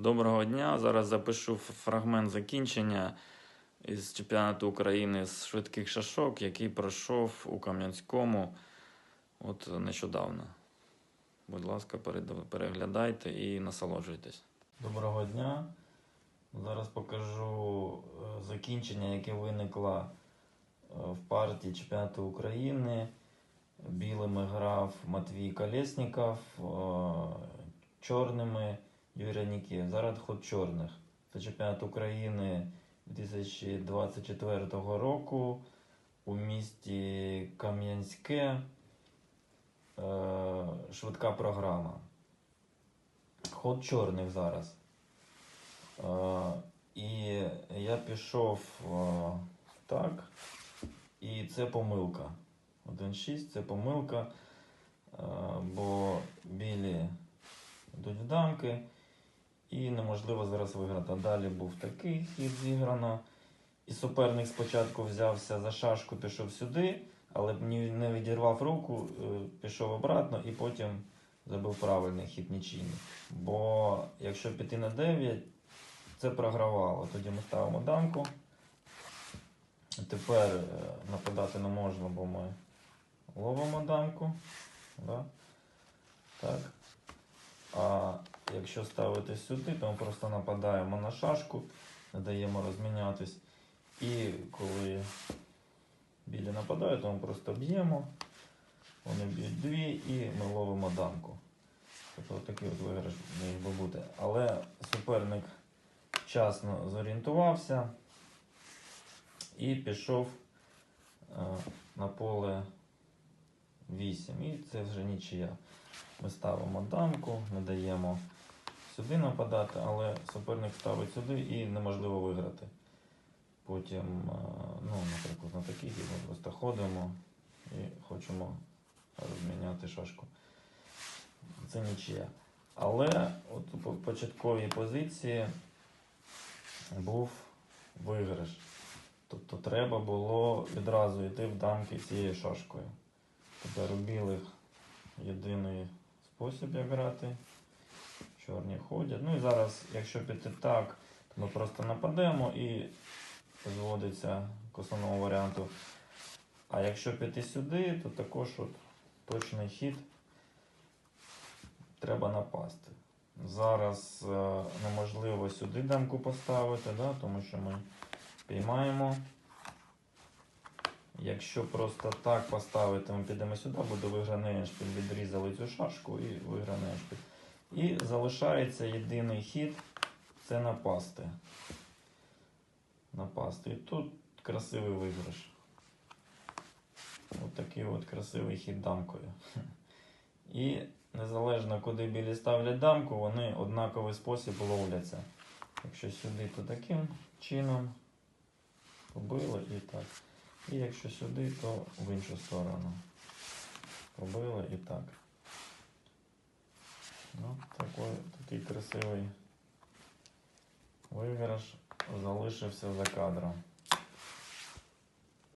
Доброго дня. Зараз запишу фрагмент закінчення із чемпіонату України з швидких шашок, який пройшов у Кам'янському от нещодавно. Будь ласка, переглядайте і насолоджуйтесь. Доброго дня. Зараз покажу е, закінчення, яке виникло е, в партії чемпіонату України. Білими грав Матвій Колєсніков, е, чорними Юрій Зараз ход чорних. Це чемпіонат України 2024 року у місті Кам'янське. Е, Швидка програма. Ход чорних зараз. Е, І я пішов е, так. І це помилка. 1-6 це помилка, бо білі йдуть в дамки і неможливо зараз виграти. Далі був такий хід зіграно. І суперник спочатку взявся за шашку, пішов сюди, але не відірвав руку, е, пішов обратно і потім забив правильний хід нічийний. Бо якщо піти на 9, це програвало. Тоді ми ставимо дамку. Тепер е, нападати не можна, бо ми ловимо дамку. Да? Так. А якщо ставити сюди, то ми просто нападаємо на шашку, не даємо розмінятись. І коли білі нападають, то ми просто б'ємо. Вони б'ють дві і ми ловимо дамку. Тобто такий от виграш міг би бути. Але суперник вчасно зорієнтувався і пішов е, на поле 8. І це вже нічия. Ми ставимо дамку, не даємо сюди нападати, але суперник ставить сюди і неможливо виграти. Потім, е, ну, наприклад, на такий хід ми просто ходимо і хочемо розміняти шашку. Це нічия. Але от у початковій позиції був виграш. Тобто треба було відразу йти в дамки цією шашкою. Тепер у білих єдиний спосіб грати. Чорні ходять. Ну і зараз, якщо піти так, то ми просто нападемо і зводиться к основному варіанту. А якщо піти сюди, то також от точний хід треба напасти. Зараз е, неможливо сюди дамку поставити, да, тому що ми піймаємо. Якщо просто так поставити, ми підемо сюди, буде виграний еншпіль, відрізали цю шашку і виграний еншпіль. І залишається єдиний хід це напасти. Напасти. І тут красивий виграш. Ось такий от красивий хід дамкою. І незалежно куди білі ставлять дамку, вони однаковий спосіб ловляться. Якщо сюди, то таким чином побили і так. І якщо сюди, то в іншу сторону. Побили і так. Ну, такой, такий красивий виграш залишився за кадром.